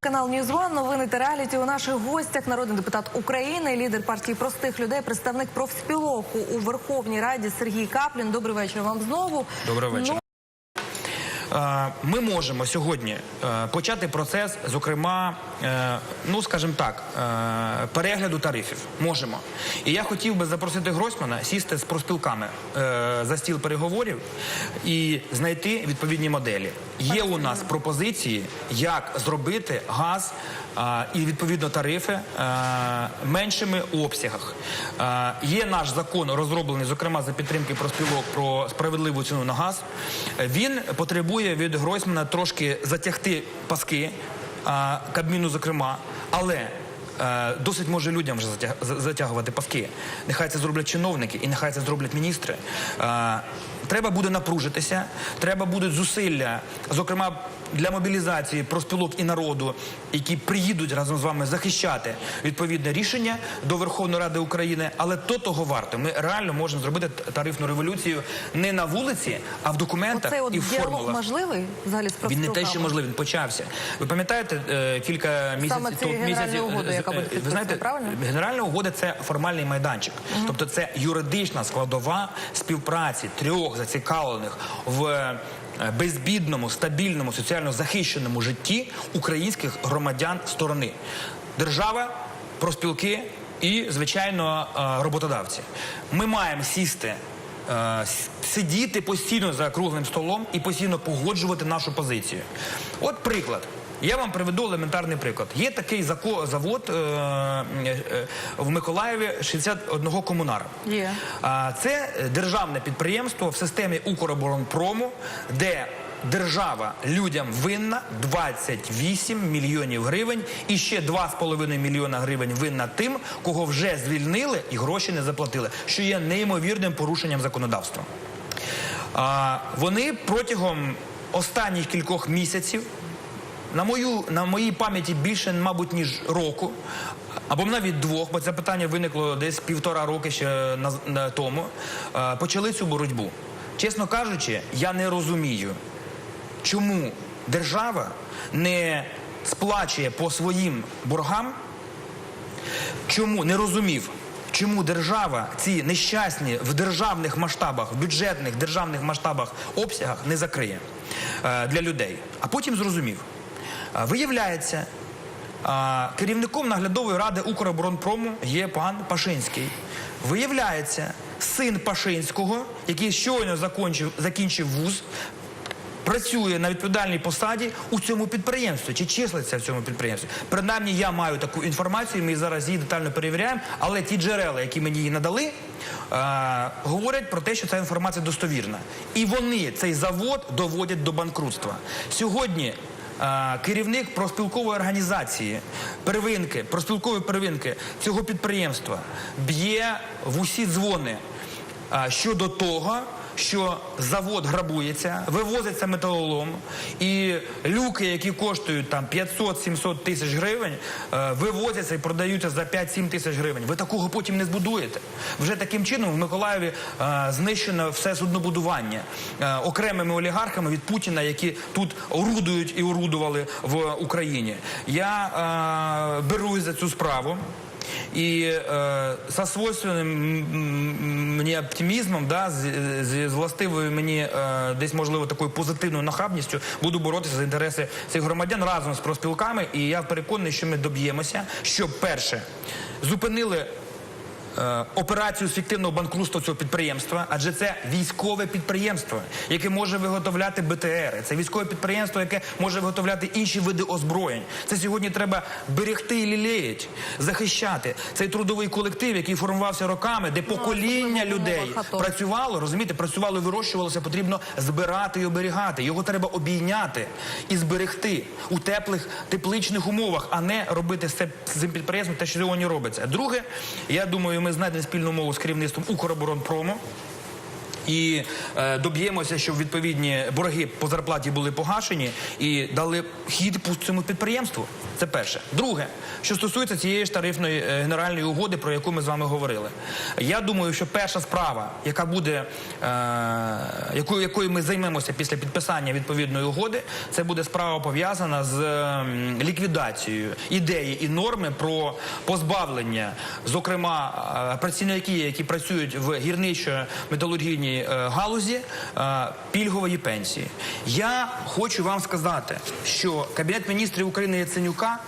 Канал Ньюзван, новини та реаліті у наших гостях. Народний депутат України, лідер партії простих людей, представник профспілок у Верховній Раді Сергій Каплін. Добрий вечір вам знову. Доброго вечора. Ну, Е, Ми можемо сьогодні е, почати процес, зокрема, е, ну скажімо так, перегляду тарифів. Можемо. І я хотів би запросити Гройсмана сісти з профспілками за стіл переговорів і знайти відповідні моделі. Є у нас пропозиції, як зробити газ е, і відповідно тарифи е, меншими обсягах. Е, Є наш закон розроблений, зокрема за підтримки профспілок про справедливу ціну на газ. Е, Він потребує від Гройсмана трошки затягти паски, а, Кабміну, зокрема, але. е, Досить може людям вже затягувати паски. Нехай це зроблять чиновники і нехай це зроблять міністри. Треба буде напружитися, треба будуть зусилля, зокрема для мобілізації профспілок і народу, які приїдуть разом з вами захищати відповідне рішення до Верховної Ради України. Але то того варто. Ми реально можемо зробити тарифну революцію не на вулиці, а в документах оцей от і в формулах. можливий взагалі з Він не те, що можливий, він почався. Ви пам'ятаєте е, кілька місяців цієї тому місяців угоди, е, яка буде е, ви знаєте, правильно? генеральна угода це формальний майданчик, тобто це юридична складова співпраці трьох зацікавлених в. е, Безбідному, стабільному, соціально захищеному житті українських громадян сторони держава, профспілки і, звичайно, е, роботодавці. Ми маємо сісти е, сидіти постійно за круглим столом і постійно погоджувати нашу позицію. От приклад. Я вам приведу елементарний приклад. Є такий завод е, е, в Миколаєві 61 комунара. Є. А, Це державне підприємство в системі Укроборонпрому, де держава людям винна 28 мільйонів гривень і ще 2,5 мільйона гривень винна тим, кого вже звільнили і гроші не заплатили, що є неймовірним порушенням законодавства. А, Вони протягом останніх кількох місяців на мою на моїй пам'яті більше, мабуть, ніж року, або навіть двох, бо це питання виникло десь півтора роки ще на, тому. е, почали цю боротьбу. Чесно кажучи, я не розумію, чому держава не сплачує по своїм боргам Чому не розумів? Чому держава ці нещасні в державних масштабах, в бюджетних державних масштабах обсягах не закриє е, для людей? А потім зрозумів. Виявляється, керівником наглядової ради Укроборонпрому є пан Пашинський. Виявляється, син Пашинського, який щойно закінчив, закінчив вуз, працює на відповідальній посаді у цьому підприємстві чи числиться в цьому підприємстві. Принаймні, я маю таку інформацію. Ми зараз її детально перевіряємо. Але ті джерела, які мені її надали, е, говорять про те, що ця інформація достовірна. І вони цей завод доводять до банкрутства. Сьогодні. Е, Керівник профспілкової організації первинки, профспілкової первинки цього підприємства б'є в усі дзвони щодо того, що завод грабується, вивозиться металолом, і люки, які коштують там 500-700 тисяч гривень, е, вивозяться і продаються за 5-7 тисяч гривень. Ви такого потім не збудуєте. Вже таким чином в Миколаєві е, знищено все суднобудування е, окремими олігархами від Путіна, які тут орудують і орудували в Україні. Я берусь за цю справу. И э, со свойственним мені оптимізмом, да, з, з, з властивою мені е, десь можливо такою позитивною нахабністю буду боротися за інтереси цих громадян разом з профспілками. І я переконаний, що ми доб'ємося, щоб перше зупинили. Е, Операцію з фіктивного банкрутства цього підприємства, адже це військове підприємство, яке може виготовляти БТРи. Це військове підприємство, яке може виготовляти інші види озброєнь. Це сьогодні треба берегти і лілеяти, захищати цей трудовий колектив, який формувався роками, де покоління людей працювало, розумієте, працювало і вирощувалося, потрібно збирати і оберігати. Його треба обійняти і зберегти у теплих тепличних умовах, а не робити з цим підприємством те, що сьогодні робиться. Друге, я думаю, ми знайдемо спільну мову з керівництвом Укроборонпрому. І е, доб'ємося, щоб відповідні борги по зарплаті були погашені і дали хід по цьому підприємству. Це перше. Друге, що стосується цієї ж тарифної е, генеральної угоди, про яку ми з вами говорили. Я думаю, що перша справа, яка буде, е, якою, якою ми займемося після підписання відповідної угоди, це буде справа пов'язана з ем, ліквідацією ідеї і норми про позбавлення, зокрема, е, працівників, які працюють в гірничо-металургійній е, галузі, е, пільгової пенсії. Я хочу вам сказати, що Кабінет міністрів України Яценюка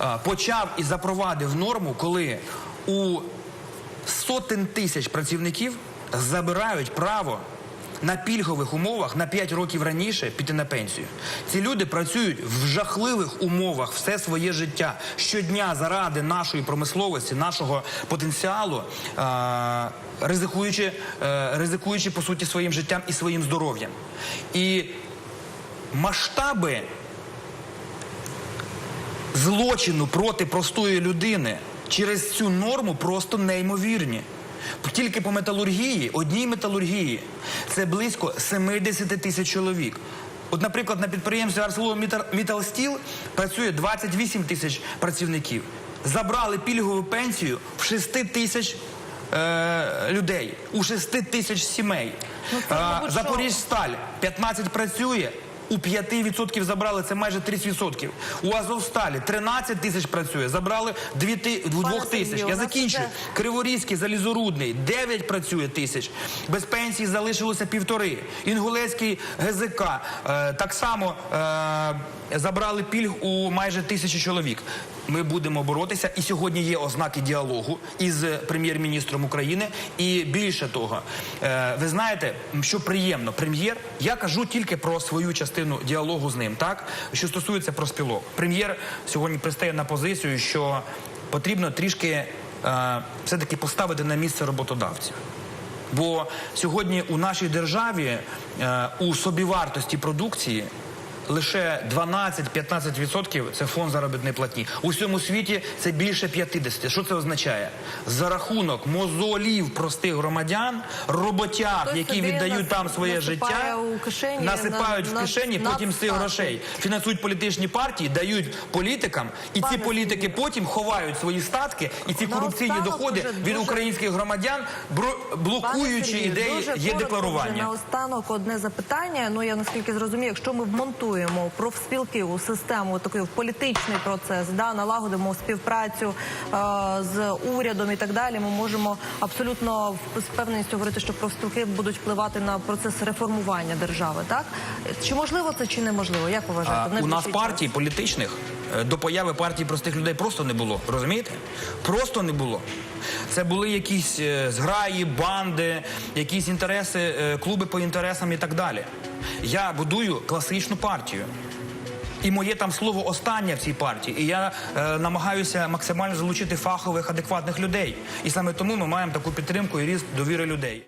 е, почав і запровадив норму, коли у сотень тисяч працівників забирають право на пільгових умовах на 5 років раніше піти на пенсію. Ці люди працюють в жахливих умовах все своє життя щодня заради нашої промисловості, нашого потенціалу, е- ризикуючи, е- ризикуючи по суті своїм життям і своїм здоров'ям. І масштаби злочину проти простої людини через цю норму просто неймовірні. Тільки по металургії, одній металургії, це близько 70 тисяч чоловік. От, наприклад, на підприємстві ArcelorMittal працює 28 тисяч працівників. Забрали пільгову пенсію в 6 тисяч е, людей, у 6 тисяч сімей. Ну, А, Запоріжсталь 15 працює. У 5% забрали це майже 30%. У Азовсталі 13 тисяч працює, забрали 2 ти- 2 тисяч. Я закінчую. Криворізький залізорудний 9 працює тисяч. Без пенсії залишилося півтори. Інгулецький ГЗК е, так само е, забрали пільг у майже тисячі чоловік. Ми будемо боротися, і сьогодні є ознаки діалогу із прем'єр-міністром України. І більше того, е, ви знаєте, що приємно, прем'єр, я кажу тільки про свою частину діалогу з ним, так що стосується проспілок. Прем'єр сьогодні пристає на позицію, що потрібно трішки е, все-таки поставити на місце роботодавців. Бо сьогодні у нашій державі е, у собівартості продукції лише 12-15% це фонд заробітної платні. У всьому світі це більше 50%. Що це означає? За рахунок мозолів простих громадян, роботяг, які віддають там своє життя, у кишені, насипають на- в кишені, на- потім з цих грошей фінансують політичні партії, дають політикам, і ці політики потім ховають свої статки і ці корупційні доходи від українських громадян, блокуючи ідеї є декларування. вже Наостанок одне запитання. Ну я наскільки зрозумію, якщо ми вмонтуємо профспілки у систему такий політичний процес, да налагодимо співпрацю е, з урядом і так далі. Ми можемо абсолютно з певністю говорити, що профспілки будуть впливати на процес реформування держави. Так чи можливо це чи неможливо? Як ви вважаєте? А, у нас партій політичних до появи партії простих людей просто не було. Розумієте? Просто не було. Це були якісь е, зграї, банди, якісь інтереси, е, клуби по інтересам і так далі. Я будую класичну партію. І моє там слово останнє в цій партії. І я е, намагаюся максимально залучити фахових, адекватних людей. І саме тому ми маємо таку підтримку і ріст довіри людей.